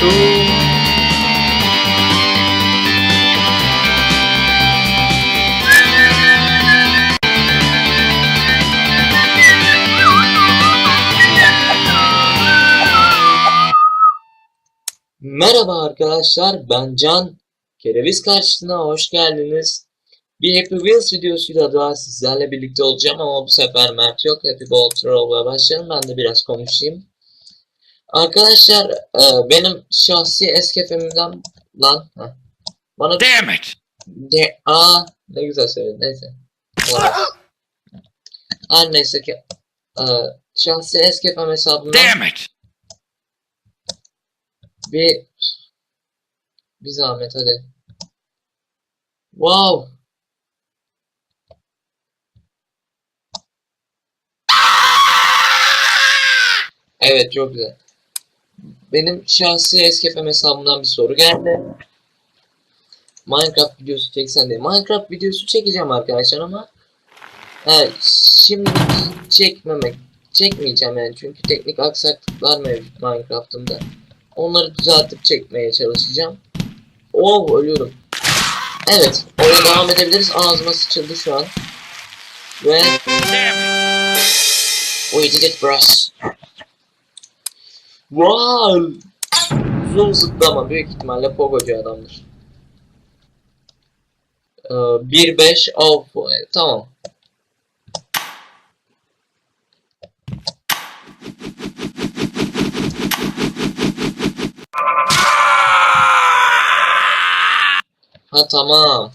Merhaba arkadaşlar, ben Can. Kereviz karşısına hoş geldiniz. Bir Happy Wheels videosuyla daha sizlerle birlikte olacağım ama bu sefer Mert yok. Happy Ball Troll'la başlayalım. Ben de biraz konuşayım. Arkadaşlar, e, benim şahsi eski FM'den lan heh. bana Damn it! de aa ne güzel söyledin neyse. Her neyse ki e, şahsi eski FM hesabımdan Damn it! Bir bir zahmet hadi. Wow. Evet çok güzel. Benim şahsi Eskefem hesabımdan bir soru geldi. Minecraft videosu çeksen diye. Minecraft videosu çekeceğim arkadaşlar ama he, şimdi çekmemek çekmeyeceğim yani çünkü teknik aksaklıklar mevcut Minecraft'ımda. Onları düzeltip çekmeye çalışacağım. Oh ölüyorum. Evet. Oraya devam edebiliriz. Ağzıma sıçıldı şu an. Ve we did it bros. Wow. Uzun zıplama. Büyük ihtimalle pogocu adamdır. Ee, 1-5 of. Tamam. Ha tamam.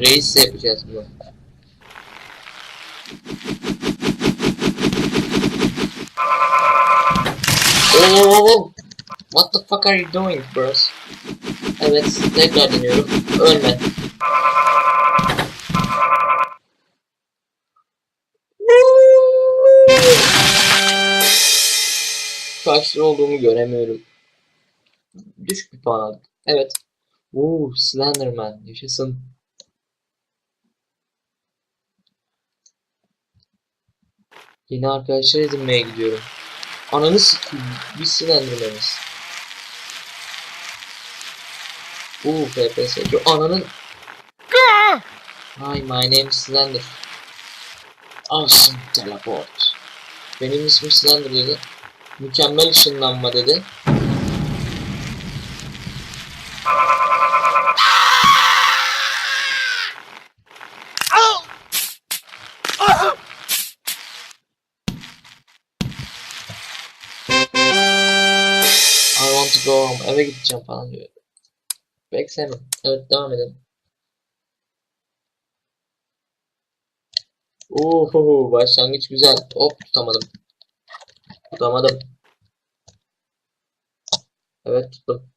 Reis yapacağız bunu. Oo! What the fuck are you doing bros? Evet, tekrar deniyorum. Ölme. Kaçta olduğumu göremiyorum. Düşük bir puan aldım. Evet. Oo, Slenderman. Yaşasın. Yeni arkadaşlar edinmeye gidiyorum. Ananı sikeyim. Biz Slenderman'iz. Oo, FPS. Yo, ananın... Hi, my name is Slender. Awesome teleport. Benim ismim Slender dedi. Mükemmel ışınlanma dedi. Eve gideceğim falan diyor. Pek sevmem. Evet devam edelim. Uhu başlangıç güzel. Hop tutamadım. Tutamadım. Evet tuttum.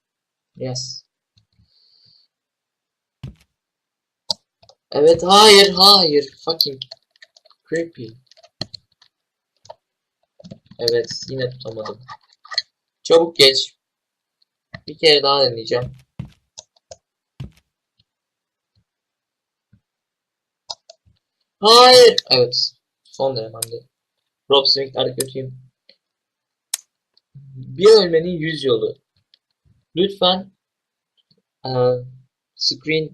Yes. Evet hayır hayır. Fucking creepy. Evet yine tutamadım. Çabuk geç. Bir kere daha deneyeceğim. Hayır. Evet. Son denememde. Rob Smith'ler kötüyüm. Bir ölmenin yüz yolu. Lütfen eee, screen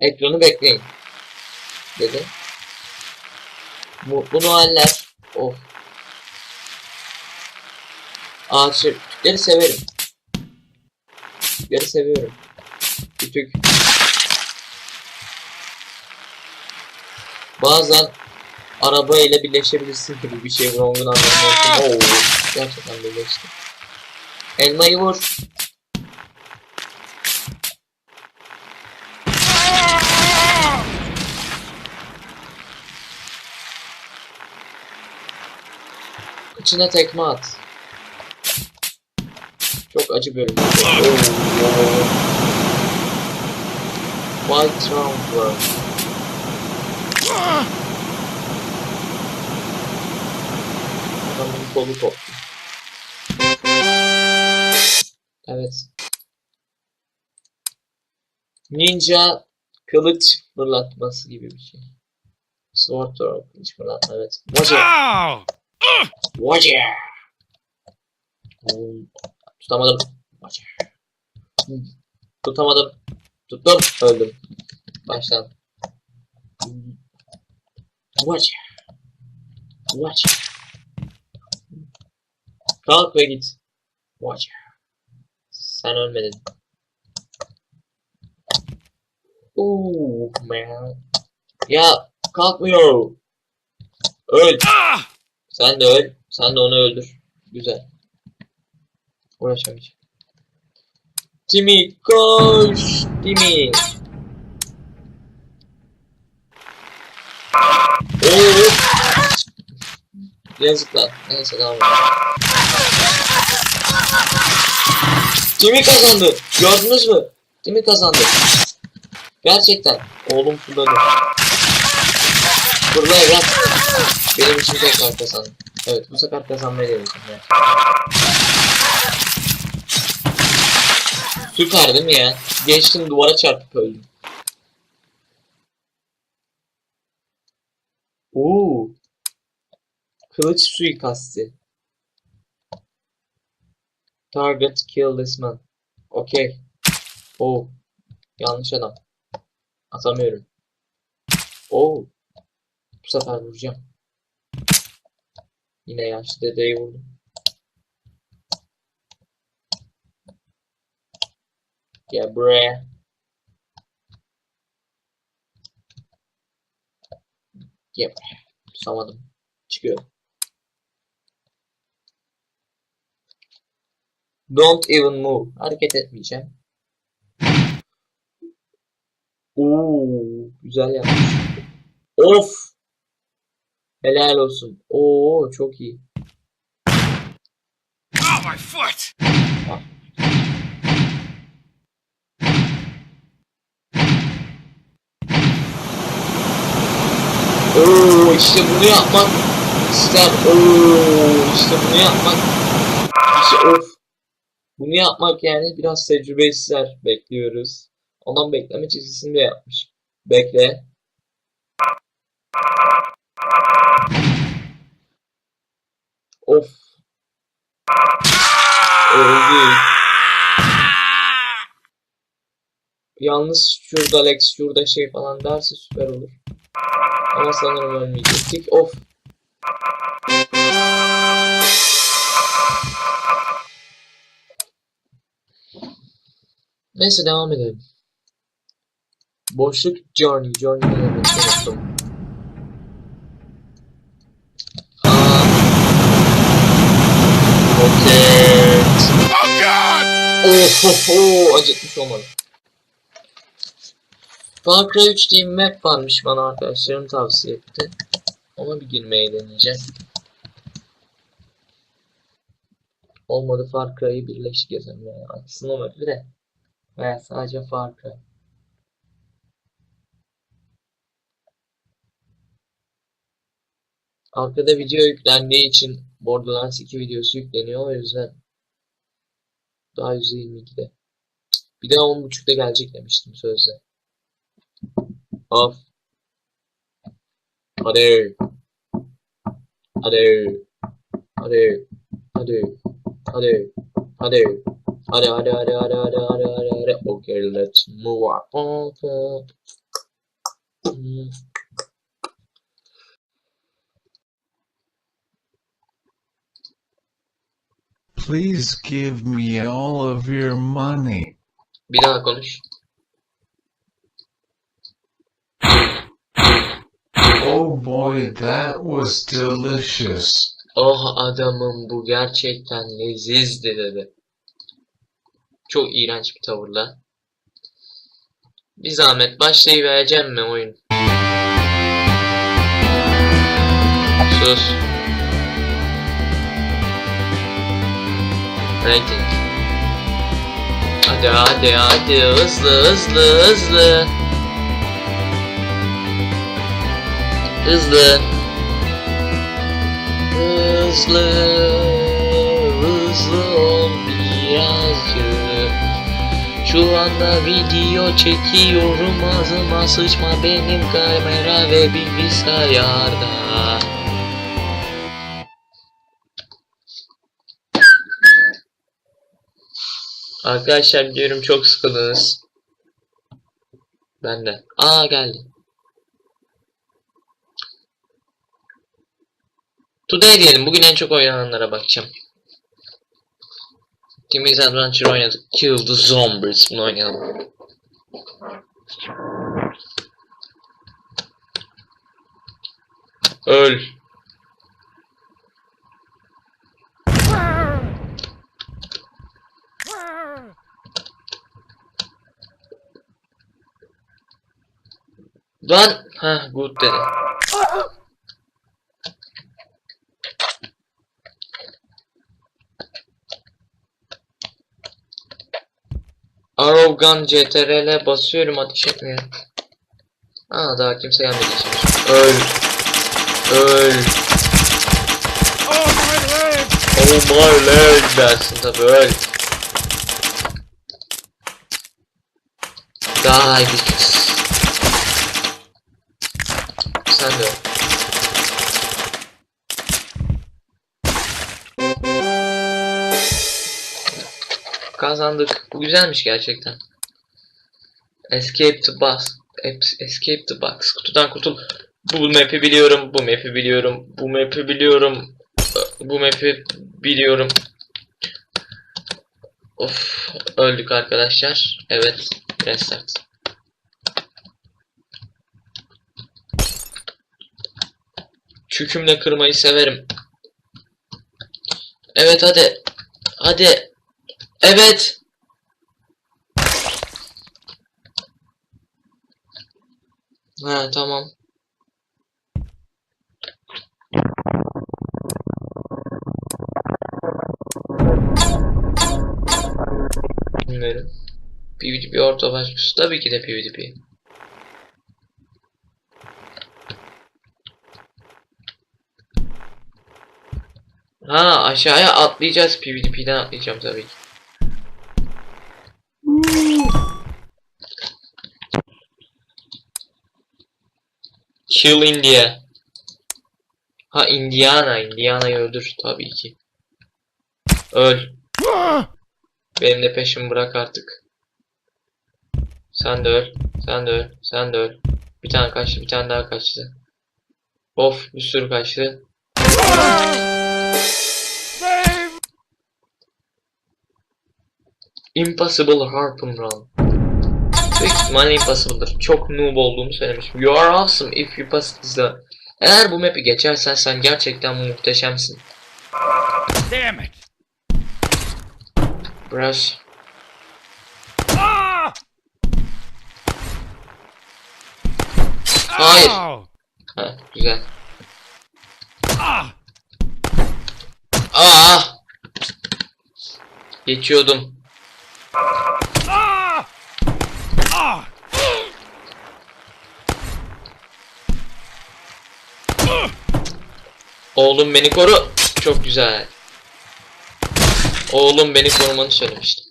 ekranı bekleyin. Dedi. Mutlu Noeller. Of. Ağaçları, kütükleri severim. Kütükleri seviyorum. Kütük. Bazen araba ile birleşebilirsin gibi bir şey wrong'un anlamı olsun. Oo, gerçekten birleşti. Elmayı vur. Kıçına tekme at. Acı bölüm. White round var. Adamın kolu koptu. Evet. Ninja kılıç fırlatması gibi bir şey. Sword throw kılıç fırlatma evet. Moja. Ow! Tutamadım. Tutamadım. Tuttum. Öldüm. Baştan. Watch. Watch. Kalk ve git. Watch. Sen ölmedin. Oh man. Ya kalkmıyor. Öl. Ah! Sen de öl. Sen de onu öldür. Güzel. Uğraşamayacağım. Timmy koş. Timmy. Oo. Yazıklar. Neyse devam edelim. Timmy kazandı. Gördünüz mü? Timmy kazandı. Gerçekten. Oğlum fırladı. Fırla evlat. Benim için tekrar kazandı. Evet bu sefer kazanmayı denedim ya. Süper değil mi ya? Geçtim duvara çarpıp öldüm. Oo. Kılıç suikasti. Target kill this man. Okey. Oo. Yanlış adam. Atamıyorum. Oo. Bu sefer vuracağım. Yine yaşlı dedeyi vurdum. Gel buraya. Gel buraya. Tutamadım. Çıkıyorum. Don't even move. Hareket etmeyeceğim. Oo, güzel yapmış. Of. Helal olsun. Oo, çok iyi. Oh, my foot! Oo, işte bunu yapmak ister. Oo, işte bunu yapmak. İşte of. Bunu yapmak yani biraz tecrübe ister. Bekliyoruz. Ondan bekleme çizgisini de yapmış. Bekle. Of. Öldü. Yalnız şurada Alex şurada şey falan derse süper olur. Ama sanırım ölmeyecektik. Of. Neyse devam edelim. Boşluk Journey. Journey ne demek unuttum. Aa. Roket. Oh, God! Oh, oh, acıtmış olmadı. Far Cry 3 diye bir map varmış bana arkadaşlarım tavsiye etti. Ona bir girmeyi deneyeceğim. Olmadı Far Cry'ı birleşik yazarım yani. Aksine map'i de. Veya sadece Far Cry. Arkada video yüklendiği için Borderlands 2 videosu yükleniyor o yüzden daha %22'de. Bir daha 10.30'da gelecek demiştim sözde. Of. Hadi. Hadi. Hadi. Hadi. Hadi. Hadi. Hadi hadi hadi hadi hadi hadi hadi hadi. Okay, let's move on. Hmm. Please give me all of your money. Bir daha konuş. Oh boy, that was delicious. Oh adamım bu gerçekten lezizdi dedi. Çok iğrenç bir tavırla. Bir zahmet başlayıvereceğim mi oyun? Sus. Rating. Hadi hadi hadi hızlı hızlı hızlı. Hızlı. Hızlı. Hızlı ol birazcık. Şu anda video çekiyorum ağzıma sıçma benim kamera ve bilgisayarda. Arkadaşlar diyorum çok sıkıldınız. Ben de. Aa geldi. Today diyelim. Bugün en çok oynananlara bakacağım. Timiz Adventure oynadık. Kill the Zombies. Bunu oynayalım. Öl. Lan. Ha good dedi. Arrow CTRL basıyorum ateş etmeye. Aa daha kimse gelmedi içeri. Öl. Öl. Oh, my leg! Oh my leg dersin tabi öl. Die bitches. Kazandık. Bu güzelmiş gerçekten. Escape the box. Escape the box. Kutudan kurtul. Bu map'i biliyorum. Bu map'i biliyorum. Bu map'i biliyorum. Bu map'i biliyorum. Of. Öldük arkadaşlar. Evet. Restart. Çükümle kırmayı severim. Evet hadi. Hadi. Evet. Ha tamam. Bilmiyorum. PvP orta başlısı tabii ki de PvP. Ha aşağıya atlayacağız PvP'den atlayacağım tabii ki. Kill India. Ha Indiana, Indiana'yı öldür tabii ki. Öl. Benim de peşimi bırak artık. Sen de öl, sen de öl, sen de öl. Bir tane kaçtı, bir tane daha kaçtı. Of, bir sürü kaçtı. Impossible Harpoon Run. Büyük ihtimalle impossible'dır. Çok noob olduğumu söylemişim. You are awesome if you pass the... Eğer bu map'i geçersen sen gerçekten muhteşemsin. Damn it! Brush. Ah! Hayır. Ow! Ha, güzel. Ah! Aa! Geçiyordum. Ah! Ah! Oğlum beni koru. Çok güzel. Oğlum beni korumanı söylemişti.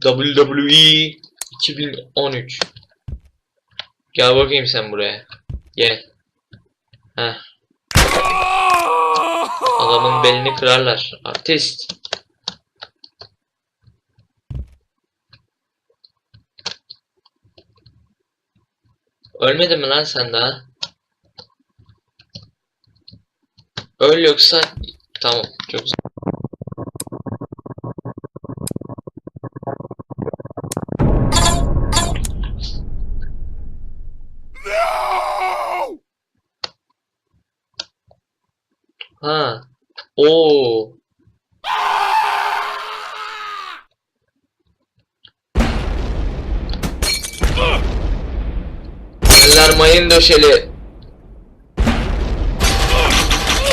WWE 2013 Gel bakayım sen buraya. Gel. Heh. Adamın belini kırarlar. Artist. Ölmedin mi lan sen daha? Öl yoksa tamam çok güzel. No! Ha. Oo. Eller mayın döşeli.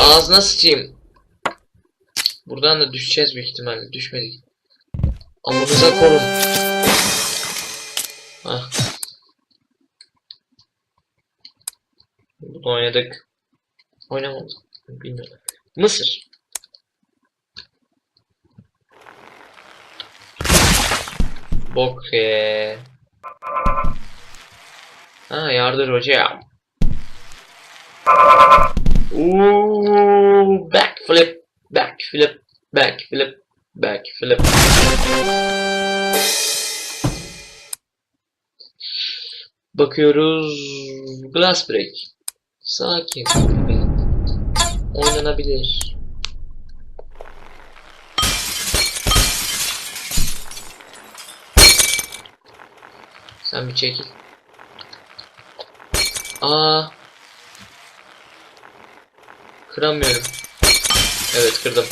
Ağzına sıçayım. Buradan da düşeceğiz büyük ihtimalle. Düşmedik. Amınıza korun. Hah. Bunu oynadık. Oynamadık. Bilmiyorum. Mısır. Bok ye. Ha yardır hocam. Uuu backflip. Backflip, backflip, backflip. Bakıyoruz. Glass break. Sakin. Oynanabilir. Sen bir çekil. Aa. Kıramıyorum. Evet kırdım.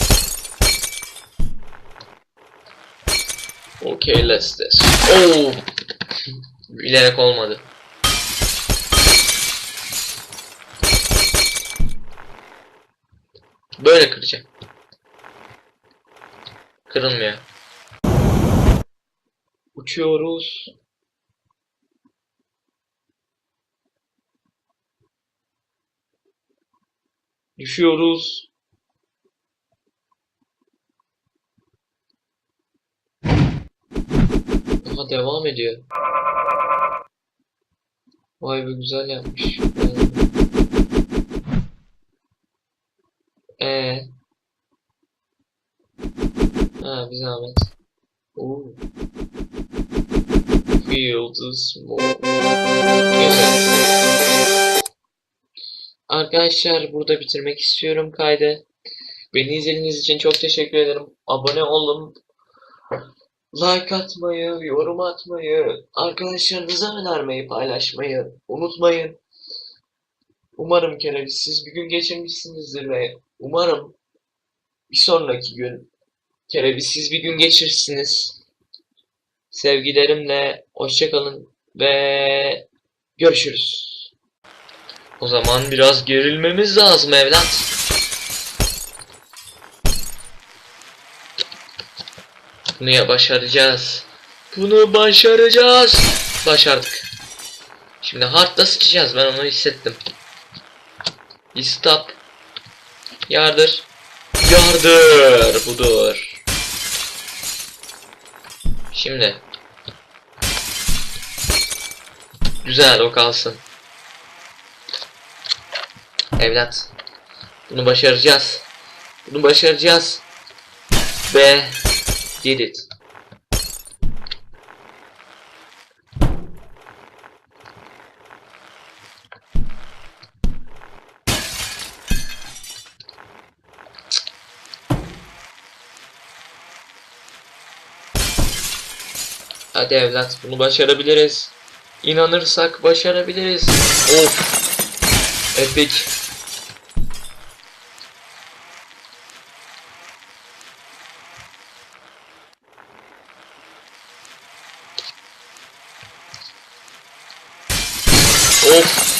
Okay, let's this. Oh! Bilerek olmadı. Böyle kıracağım. Kırılmıyor. Uçuyoruz. Düşüyoruz. Daha devam ediyor. Vay be güzel yapmış. Ee. Ha bir zahmet. Oo. Feel the smoke. Arkadaşlar burada bitirmek istiyorum kaydı. Beni izlediğiniz için çok teşekkür ederim. Abone olun. Like atmayı, yorum atmayı, arkadaşlarınıza önermeyi, paylaşmayı unutmayın. Umarım kerevizsiz bir gün geçirmişsinizdir ve umarım bir sonraki gün kerevizsiz bir gün geçirirsiniz. Sevgilerimle hoşçakalın ve görüşürüz. O zaman biraz gerilmemiz lazım evlat. Bunu başaracağız. Bunu başaracağız. Başardık. Şimdi hardda sıçacağız. Ben onu hissettim. Stop. Yardır. Yardır. Budur. Şimdi. Güzel o kalsın. Evlat. Bunu başaracağız. Bunu başaracağız. Ve did it. Hadi evlat bunu başarabiliriz. İnanırsak başarabiliriz. Of. Epic. Of.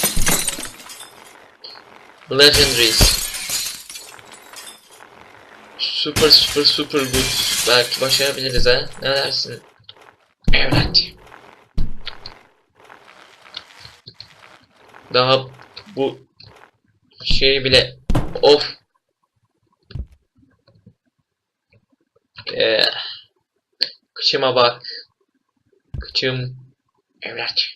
Legendaries. Super super super good. Belki başarabiliriz ha. Ne dersin? Evet. Daha bu şey bile of. Ee, kıçıma bak. Kıçım evlat.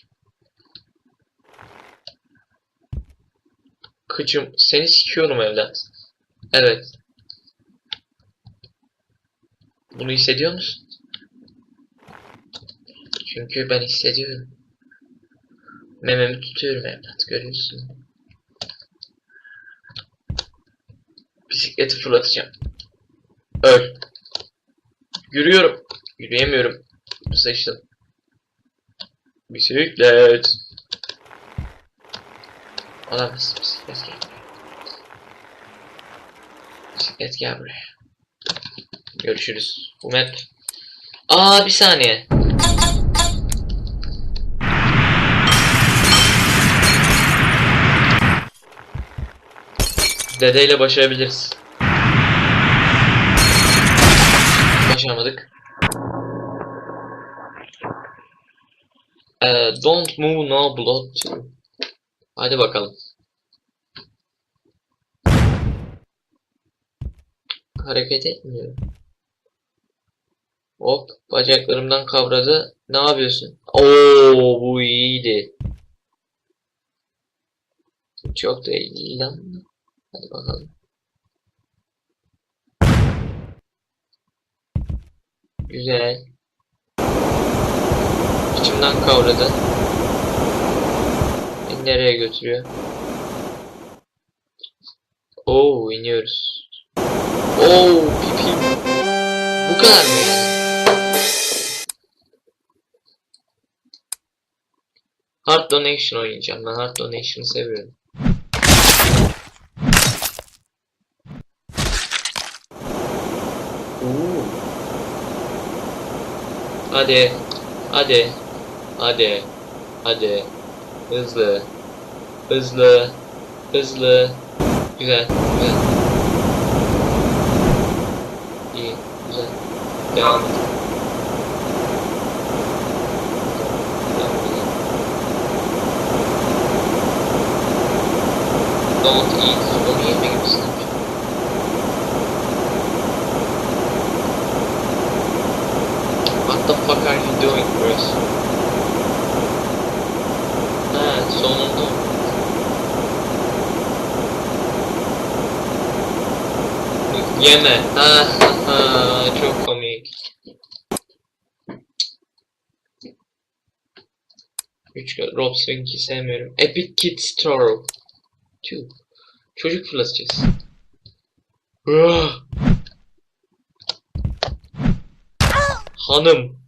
Kıçım seni sikiyorum evlat. Evet. Bunu hissediyor musun? Çünkü ben hissediyorum. Mememi tutuyorum evlat görüyorsun. Bisikleti fırlatacağım. Öl. Yürüyorum. Yürüyemiyorum. Sıçtım. Bisiklet. Olamaz. Bisiklet gel buraya. Bisiklet buraya. Görüşürüz. Map. Aa bir saniye. Dedeyle başarabiliriz. Başaramadık. Ee, don't move no blood. Hadi bakalım. Hareket etmiyor. Hop bacaklarımdan kavradı. Ne yapıyorsun? Oo bu iyiydi. Çok da iyi lan. Hadi bakalım. Güzel. İçimden kavradı. Beni nereye götürüyor? Oo iniyoruz. Oo pipi. Bu kadar mı? Hard Donation oynayacağım. Ben Hard Donation'ı seviyorum. Oo. Hadi. Hadi. Hadi. Hadi. Hızlı. Hızlı. Hızlı. Güzel. Güzel. İyi. Güzel. Devam edelim. Don't eat. Onu yeme gibisin. What the fuck are you doing, Chris? Ha, sonunda. Yeme. Ha, ha, ha, çok komik. Üç Rob Swink'i sevmiyorum. Epic Kid Store. Two. Çocuk fırlatacağız. Ah! Hanım.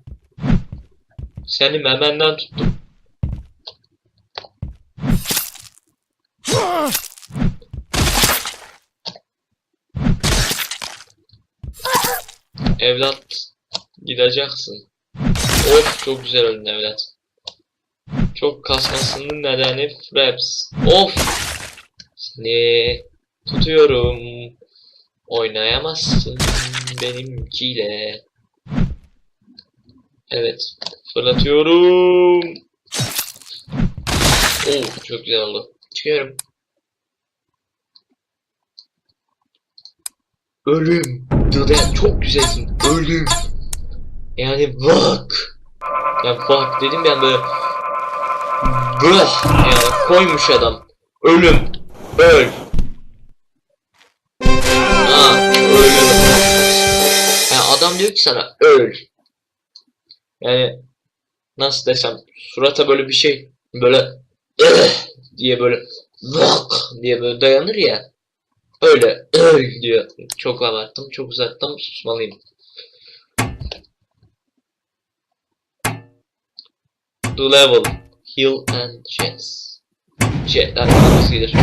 Seni memenden tuttum. Evlat gideceksin. Of çok güzel öldün evlat. Çok kasmasının nedeni Fraps. Of! Seni tutuyorum. Oynayamazsın benimkiyle. Evet. Fırlatıyorum. Oo, çok güzel oldu. Çıkıyorum. Ölüm. Dede çok güzelsin. Ölüm. Yani bak. Ya bak dedim ben böyle. Bıh. Yani koymuş adam. Ölüm. Öl. Ha. Yani adam diyor ki sana öl. Yani nasıl desem surata böyle bir şey böyle "Ugh!" diye böyle "Vak!" diye böyle dayanır ya öyle "Öl!" diyor. Çok abarttım, çok uzattım, susmalıyım. The level Heal and Jets. Jetler nasıl gelir?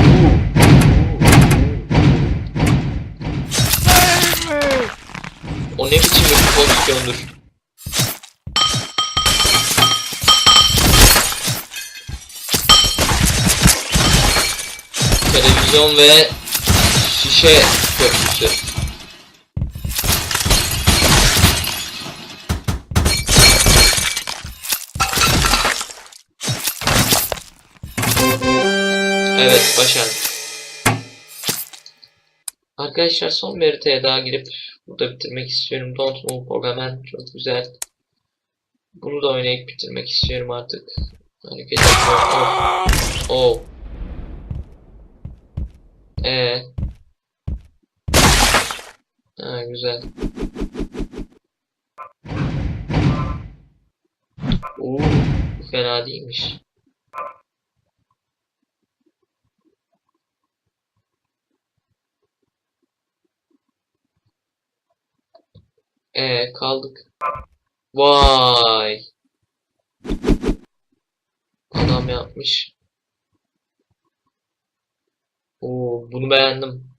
Save me! O ne biçim bir pozisyondur? Televizyon ve şişe köprüsü. Evet başardık. Arkadaşlar son bir haritaya daha girip burada bitirmek istiyorum. Don't Move Bogaman çok güzel. Bunu da oynayıp bitirmek istiyorum artık. Hareket etmiyor. Oh. Oh. Ee. Ha güzel. Oo, fena değilmiş. Ee kaldık. Vay. Adam yapmış. Oo bunu beğendim.